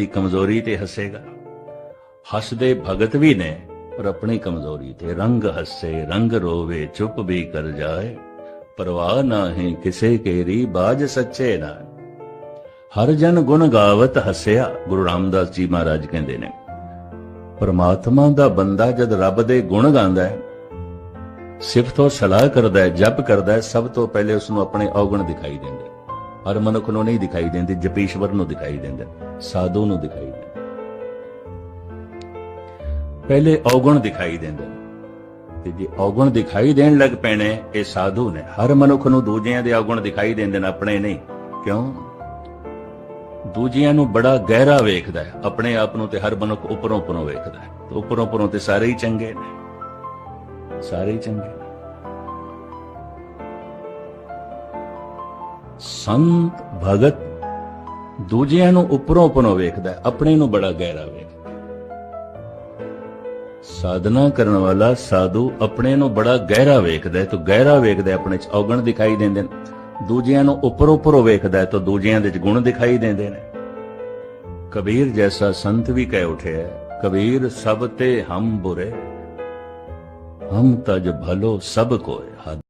ਦੀ ਕਮਜ਼ੋਰੀ ਤੇ ਹੱਸੇਗਾ। ਹੱਸਦੇ ਭਗਤ ਵੀ ਨੇ, ਪਰ ਆਪਣੀ ਕਮਜ਼ੋਰੀ ਤੇ ਰੰਗ ਹੱਸੇ, ਰੰਗ ਰੋਵੇ, ਚੁੱਪ ਵੀ ਕਰ ਜਾਏ। ਪਰਵਾਹ ਨਾਹੀਂ ਕਿਸੇ ਕੇਰੀ ਬਾਜ ਸੱਚੇ ਨਾ। ਹਰ ਜਨ ਗੁਣ ਗਾਵਤ ਹੱਸਿਆ, ਗੁਰੂ ਰਾਮਦਾਸ ਜੀ ਮਹਾਰਾਜ ਕਹਿੰਦੇ ਨੇ। ਪਰਮਾਤਮਾ ਦਾ ਬੰਦਾ ਜਦ ਰੱਬ ਦੇ ਗੁਣ ਗਾਉਂਦਾ ਹੈ, ਸਿਫਤੋ ਸਲਾਹ ਕਰਦਾ ਹੈ, ਜਪ ਕਰਦਾ ਹੈ, ਸਭ ਤੋਂ ਪਹਿਲੇ ਉਸ ਨੂੰ ਆਪਣੇ ਔਗਣ ਦਿਖਾਈ ਦਿੰਦੇ। ਹਰ ਮਨੁੱਖ ਨੂੰ ਨਹੀਂ ਦਿਖਾਈ ਦਿੰਦੇ, ਜਪੀਸ਼ਵਰ ਨੂੰ ਦਿਖਾਈ ਦਿੰਦੇ। ਸਾਧੂ ਨੂੰ ਦਿਖਾਈ ਦਿੰਦੇ। ਪਹਿਲੇ ਔਗਣ ਦਿਖਾਈ ਦਿੰਦੇ ਤੇ ਜੇ ਔਗਣ ਦਿਖਾਈ ਦੇਣ ਲੱਗ ਪੈਣੇ, ਇਹ ਸਾਧੂ ਨੇ। ਹਰ ਮਨੁੱਖ ਨੂੰ ਦੂਜਿਆਂ ਦੇ ਔਗਣ ਦਿਖਾਈ ਦਿੰਦੇ ਨੇ, ਆਪਣੇ ਨਹੀਂ। ਕਿਉਂ? ਦੂਜਿਆਂ ਨੂੰ ਬੜਾ ਗਹਿਰਾ ਵੇਖਦਾ ਹੈ। ਆਪਣੇ ਆਪ ਨੂੰ ਤੇ ਹਰ ਮਨੁੱਖ ਉੱਪਰੋਂ ਉੱਪਰੋਂ ਵੇਖਦਾ ਹੈ। ਤੇ ਉੱਪਰੋਂ ਉੱਪਰੋਂ ਤੇ ਸਾਰੇ ਹੀ ਚੰਗੇ ਨੇ। ਸਾਰੇ ਹੀ ਚੰਗੇ ਨੇ। ਸੰਤ ਭਗਤ ਦੂਜਿਆਂ ਨੂੰ ਉੱਪਰੋਂ ਉੱਪਰੋਂ ਵੇਖਦਾ ਆਪਣੇ ਨੂੰ ਬੜਾ ਗਹਿਰਾ ਵੇਖਦਾ ਸਾਧਨਾ ਕਰਨ ਵਾਲਾ ਸਾਧੂ ਆਪਣੇ ਨੂੰ ਬੜਾ ਗਹਿਰਾ ਵੇਖਦਾ ਹੈ, ਤੇ ਗਹਿਰਾ ਵੇਖਦਾ ਆਪਣੇ ਚ ਔਗਣ ਦਿਖਾਈ ਦਿੰਦੇ ਨੇ। ਦੂਜਿਆਂ ਨੂੰ ਉੱਪਰ ਉੱਪਰੋਂ ਵੇਖਦਾ ਹੈ, ਤਾਂ ਦੂਜਿਆਂ ਦੇ ਚ ਗੁਣ ਦਿਖਾਈ ਦਿੰਦੇ ਨੇ। ਕਬੀਰ ਜੈਸਾ ਸੰਤ ਵੀ ਕਹਿ ਉਠਿਆ ਕਬੀਰ ਸਭ ਤੇ ਹਮ ਬੁਰੇ, ਹਮ ਤਜ ਭਲੋ ਸਭ ਕੋਏ ਹਦ।